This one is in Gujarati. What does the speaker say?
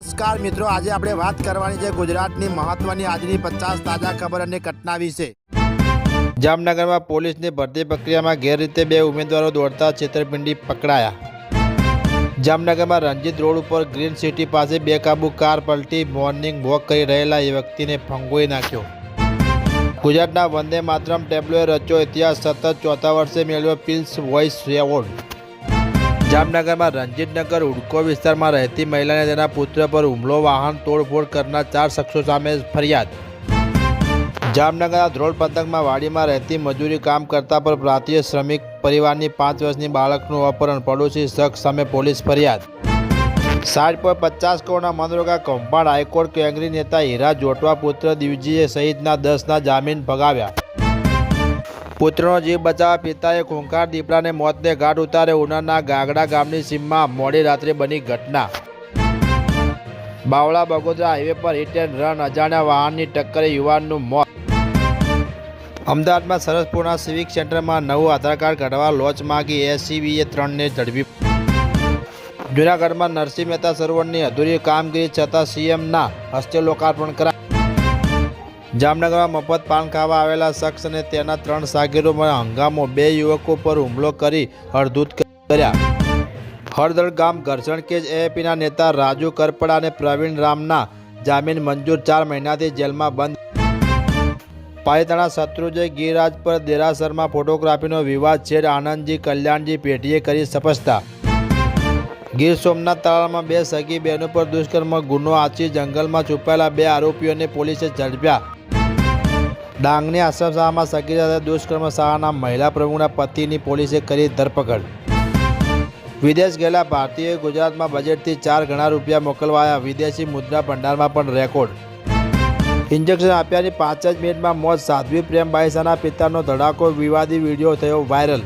નમસ્કાર મિત્રો, આજે આપણે વાત કરવાની છે ગુજરાતની મહત્વની આજની પચાસ તાજા ખબર અને ઘટના વિશે. જામનગરમાં પોલીસની ભરતી પ્રક્રિયામાં ગેરરીતે બે ઉમેદવારો દોડતા છેતરપિંડી પકડાયા. જામનગરમાં રણજીત રોડ ઉપર ગ્રીન સિટી પાસે બેકાબુ કાર પલટી મોર્નિંગ વોક કરી રહેલા એ વ્યક્તિને ફંગોઈ નાખ્યો. ગુજરાતના વંદે માતરમ ટેબ્લોએ રચ્યો ઇતિહાસ સતત ચોથા વર્ષે મેળવ્યો પિલ્સ વોઇસ એવોર્ડ જામનગરમાં રંજીતનગર ઉડકો વિસ્તારમાં રહેતી મહિલાને તેના પુત્ર પર હુમલો, વાહન તોડફોડ કરનાર ચાર શખ્સો સામે ફરિયાદ. જામનગરના ધ્રોલ પંથકમાં વાડીમાં રહેતી મજૂરી કામ કરતા પર ભારતીય શ્રમિક પરિવારની પાંચ વર્ષની બાળકનું અપહરણ, પડોશી શખ્સ સામે પોલીસ ફરિયાદ. સાઠ પોઈન્ટ પચાસ કરોડના મનરોગા કૌભાંડ હાઈકોર્ટ કેંગરી નેતા હીરા જોટવા પુત્ર દિવજીએ સહિતના દસના જામીન ભગાવ્યા. પુત્રનો જીવ બચાવવા પિતાએ ખૂંખાર દીપડાને મોતને ઘાટ ઉતારે ઉનાના ગાગડા ગામની સીમમાં મોડી રાત્રે બની ઘટના. બાવળા બગોદરા હાઈવે પર હિટ એન્ડ રન અજાણ્યા વાહનની ટક્કરે યુવાનનું મોત. અમદાવાદમાં સરસપુરના સિવિક સેન્ટરમાં નવું આધાર કાર્ડ કાઢવા લોચ માગી એસીબીએ ત્રણને ઝડપી. જૂનાગઢમાં નરસિંહ મહેતા સરોવરની અધૂરી કામગીરી છતાં સીએમના હસ્તે લોકાર્પણ કરાય. જામનગરમાં મફત પાન ખાવા આવેલા શખ્સ અને તેના ત્રણ સાગીરોમાં હંગામો, બે યુવકો પર હુમલો કરી અડધૂત કર્યા. હળદળ ગામ ઘર્ષણ કેસ એએપીના નેતા રાજુ કરપડા અને પ્રવીણ રામના જામીન મંજૂર ચાર મહિનાથી જેલમાં બંધ. પાલિતાણા શત્રુજય ગિરિરાજ પર દેરાસરમાં ફોટોગ્રાફીનો વિવાદ છેડ આનંદજી કલ્યાણજી પેઢીએ કરી સપસ્તા. ગીર સોમનાથ તળાવમાં બે સગી બહેનો પર દુષ્કર્મ, ગુનો આચી જંગલમાં છુપાયેલા બે આરોપીઓને પોલીસે ઝડપ્યા. ડાંગની આશ્રમ શાળામાં સગી સાથે દુષ્કર્મ શાળાના મહિલા પ્રમુખના પતિની પોલીસે કરી ધરપકડ. વિદેશ ગયેલા ભારતીયોએ ગુજરાતમાં બજેટથી ચાર ગણા રૂપિયા મોકલવાયા વિદેશી મુદ્રા ભંડારમાં પણ રેકોર્ડ. ઇન્જેક્શન આપ્યાની પાંચ જ મિનિટમાં મોત સાધ્વી પ્રેમ બાઈસાના પિતાનો ધડાકો, વિવાદી વીડિયો થયો વાયરલ.